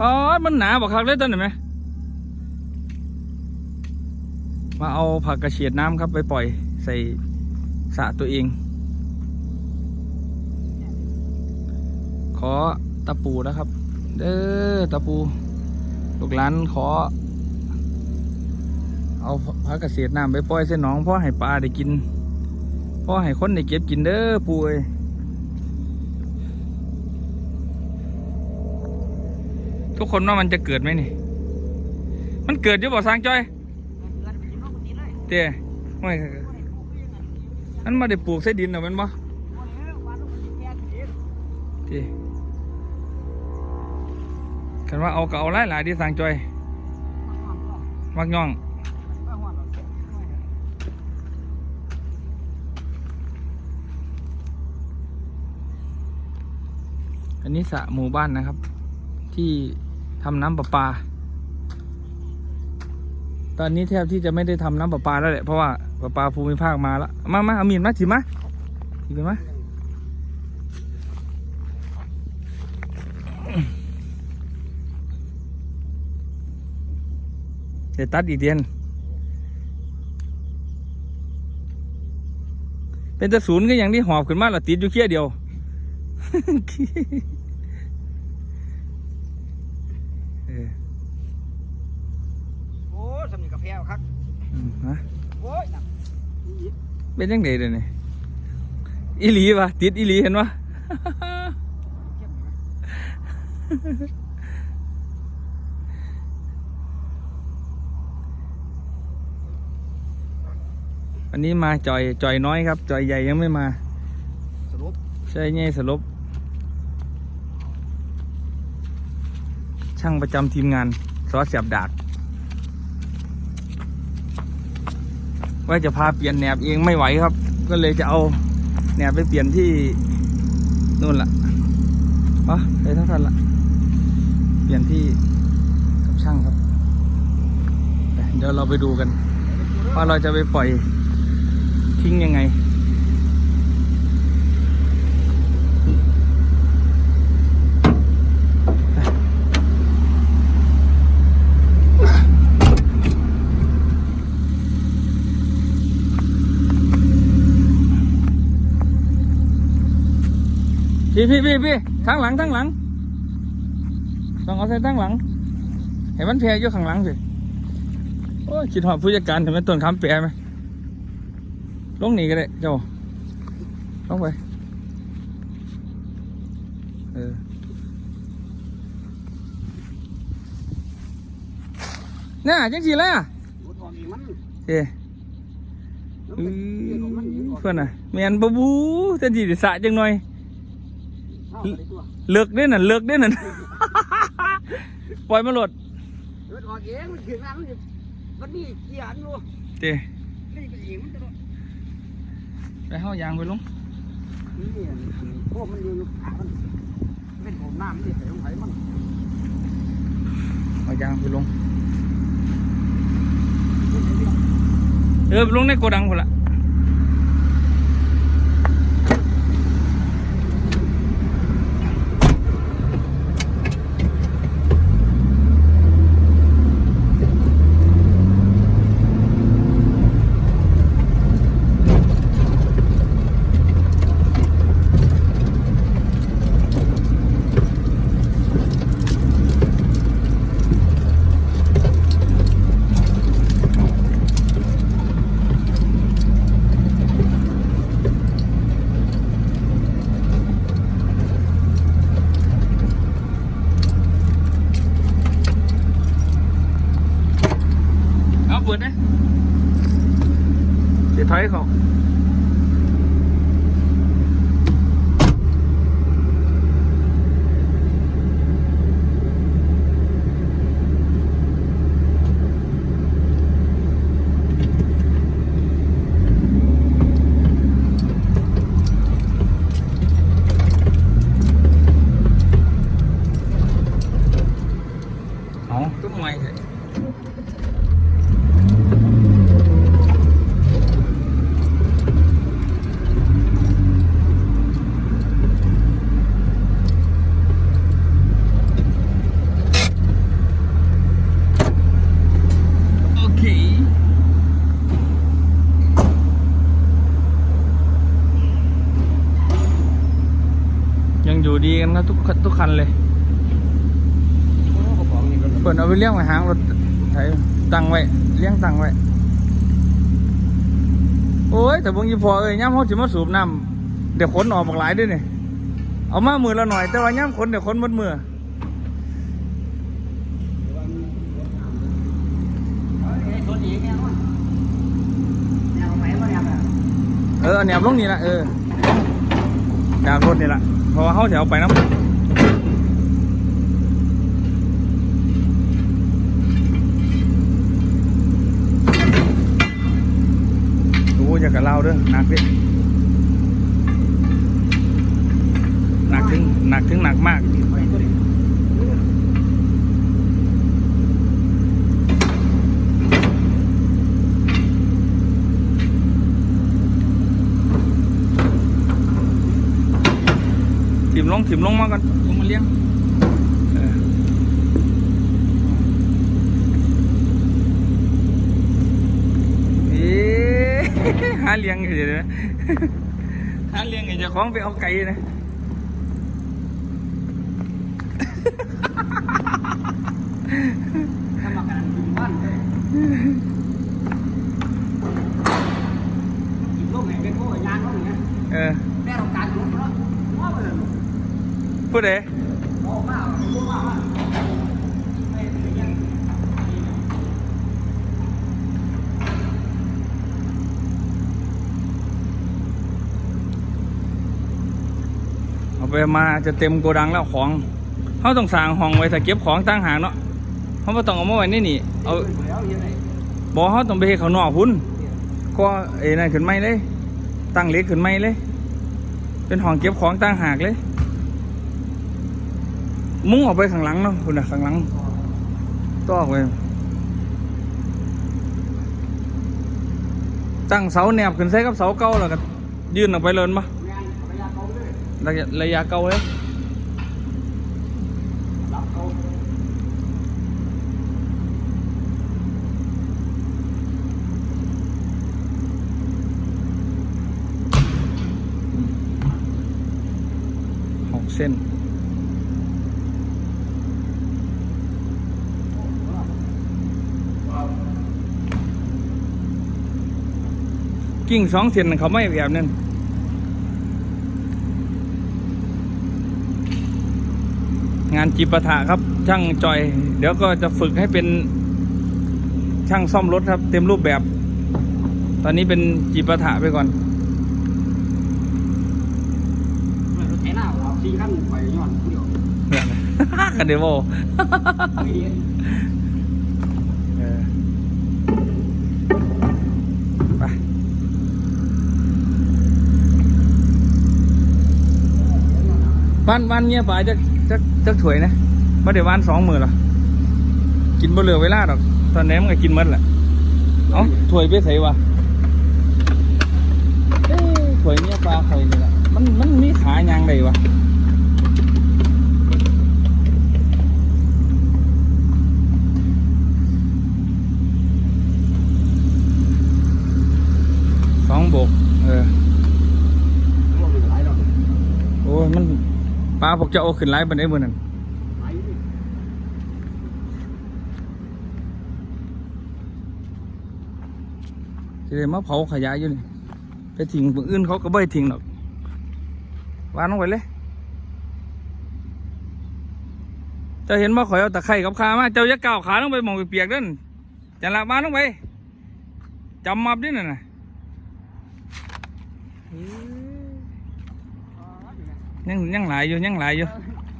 อ๋อมันหนาบอกคักเลยต้นเห็นไหมมาเอาผักกระเฉดน้ำครับไปปล่อยใส่สระตัวเอง ขอตะปูนะครับ เด้อตะปูลูกหลานขอ เอาผักกระเฉดน้ำไปปล่อยใส่หนองพ่อให้ปลาได้กินพ่อให้คนได้เก็บกินเด้อปูเอ้ ทุกคนว่ามันจะเกิดไหมนี่ มันเกิดอยู่บ่สร้างจ้อยเต้ไม่มันมาได้ปลูกใส่ดินเหรอแมันบ่เต้คันว่าเอาก็เอาหลายหลายๆที่สร้างจ้อย มักย่องอันนี้สระหมู่บ้านนะครับ ที่ ทำน้ำประปา ตอนนี้แทบที่จะไม่ได้ทำน้ำประปาแล้วแหละเพราะว่าประปาภูมิภาคมาแล้วมามาเอามีดมาถือมาถือไปมาเดี๋ยวตัดอีกเดียนเป็นต่ศูนย์ก็อย่างที่หอบขึ้นมาแล้วติดอยู่เคี้ยเดียว เออ โอ้สำนีกาแฟครับ อืม ฮะโอ้ยน่ะเป็นยังไงเดี๋ยวนี้อีหลีปะติดอีหลีเห็นปะวันนี้มาจอยจอยน้อยครับ จอยใหญ่ยังไม่มาสรุปใช่ไงสลบ ช่างประจำทีมงาน ซอสเสียบดาด ว่าจะพาเปลี่ยนแหนบเองไม่ไหวครับ ก็เลยจะเอาแหนบไปเปลี่ยนที่นู่นละปะไปทั้งทันละเปลี่ยนที่กับช่างครับ เดี๋ยวเราไปดูกัน ว่าเราจะไปปล่อยทิ้งยังไง พี่พี่พี่พี่ทางหลังทางหลังต้องเอาใส่ทางหลังเห็นมันแพรอยู่ข้างหลังสิโอ้ยคิดหอดผู้จัดการทำไมต้นคำแปรไหมลงนี่ก็ได้เจ้าลงไปเออน่าจังสีแล้วรถออกอีกมันเอ้อือเพื่อนน่ะแมนบบูเต้นจีสะจังหน่อย เข้าไปตัวเลิกได้น่ะเลิกได้น่ะปล่อยมาโหลดรถออกเองมันถึงน้ำมันมันนี่เกียร์อยู่เต้นี่ก็เองมันจะไปเข้ายางไปลงนี่พวกมันอยู่ขามันเป็นผมน้ำนี่ใส่ลงไผ่มันเอายางไปลงเออไปลงในโกดังคนละ เสียถอยเขาเอาตุ้มไม้เถอะ ยังอยู่ดีกันครับทุกทุกคันเลยโอ้กระป๋องนี่ก็เปิดเอาไปเลี้ยงไว้หางรถไถตั้งไว้เลี้ยงตั้งไว้โอ้ยแต่บางทีพอเอ้ยย่ำเขาจะมาสูบน้ำเดี๋ยวขนออกบักหลายด้วยเนี่ยเอามามือละหน่อย แต่ว่าย่ำขนเดี๋ยวขนหมดมือเอ้ยตัวนี้แน่นอนแนวไหนวะเนี่ยแบบเออเอาแหนบลงนี่ละเออดากรถนี่ละเพ ราะว่าเขาจะเอาไปน้ำโอ้ยอยากกับเราเด้อหนักดิหนักถึงหนักถึงหนักมาก ไปตัวนี้ ถิ่มลงถิ่มลงมาก่อนลงมาเลี้ยงเออเอ๊ะหาเลี้ยงอยู่เดี๋ยวนะหาเลี้ยงไอ้เจ้าของไปเอาไก่นะถ้ามาการกินบ้านเลยกินลูกไหนเป็นพวกยางเขาอย่างเงี้ยเออ แม่เราการลุกแล้วว่าไปเลย พูดเด้โอ้มากพูดมากมากไม่เป็นยังเอาไปมาจะเต็มโกดังแล้วของเขาต้องสั่งห้องไว้ถ้าเก็บของตั้งหางเนาะเขาไม่ต้องเอามาไว้นี่นี่ เอาบอกเขาต้องไปเฮ็ดข้างนอกพุ่นก็เอ้นั่นขึ้นไม่เลย ตั้งเล็กขึ้นไม่เลย เป็นห้องเก็บของตั้งหากเลย มุ้งออกไปข้างหลังเนาะคุณน่ะข้างหลังต่อออกไปตั้งเสาแนบขึ้นใส่กับเสาเก่าแล้วก็ยื่นออกไปเลยปะงานระยะเขาเลยระยะระยะเก่าเลยรับเขาหกเส้น กิ่งสองเส้นน่ะเขาไม่แบบนั้นงานจิปาถะครับ ช่างจอย เดี๋ยวก็จะฝึกให้เป็นช่างซ่อมรถครับ เต็มรูปแบบ ตอนนี้เป็นจิปาถะไปก่อนรถไถหน้าเราสี่ขั้นไปย้อนผู้เดียวกันเดโม วันวันเงี้ยป่าจะจะจะถวยนะมาเด้วันสองหมื่นหรอกินบ่เหลือเวลาหรอกตอนนี้มันก็กินหมดแหละเอ้าถวยไปใส่วะเอ้ยถวยเนี่ยปลาถวยนี่แหละมันมันมีขายางไดวะ สองโบก เออ เราไม่ไหลหรอก โอ้ยมันปลาพวกเจะเอาขึ้นไล่บันไดมือนั่นจะได้มาเผาขยะอยู่นี่ไปทิ้งคนอื่นเขาก็ไม่ทิ้งหรอกวางลงไปเลยจะเห็นว่าข่อยเอาตะไคร่กับขามาเจ้าจะก้าวขาลงไปมองไปเปียกนั่นจะละมาลงไปจำมับด้วยนั่นน่ะ ยังยังหลายอยู่ยังหลายอยู่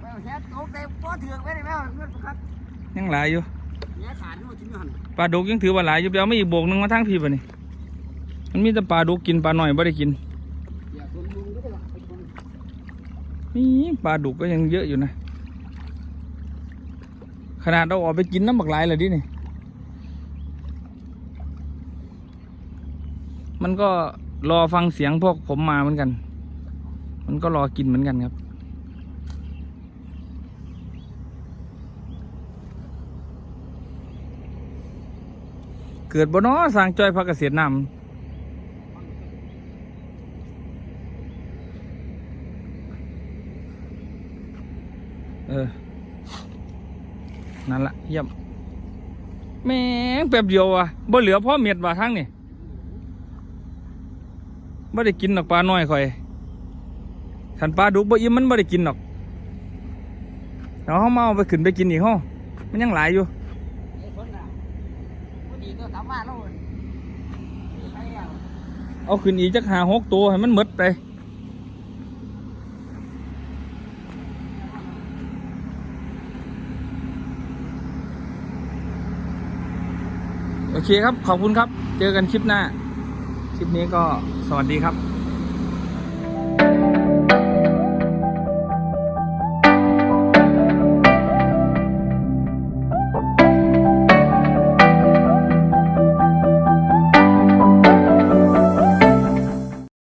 แม่แค่ตกแต่ป้อเถือกไว้ได้ไหมเพื่อนครับยังหลายอยู่แง่ขาดด้วยทิ้งหันปลาดุกยังถือว่าหลายอยู่เดียวไม่อีกโบกหนึ่งมาทางพี่ป่ะนี่มันมีแต่ปลาดุกกินปลาหน่อยไม่ได้กินอย่าคนมุงก็ได้ละไปคนนี่ปลาดุกก็ยังเยอะอยู่นะ ขนาดเราออกไปกินน้ำบักหลายเลยดินี่มันก็รอฟังเสียงพวกผมมาเหมือนกัน มันก็รอกินเหมือนกันครับ เกิดบ่เนอสร้างจ้อยพักเกษตรนำเออ นั่นละเยี่ยมแม่งแป๊บเดียวอะบ่เหลือพ่อเม็ดว่าทั้งนี่บ่ได้กินดอกปลาน้อยข่อย ขันปลาดุกบ่อิ่มมันบ่ได้กินดอกเอาเฮามาเอาไปขึ้นไปกินอีกเฮามันยังหลายอยู่เอาขึ้นอีกจักหาหกตัวให้มันหมดไปโอเคครับ ขอบคุณครับ เจอกันคลิปหน้า คลิปนี้ก็สวัสดีครับ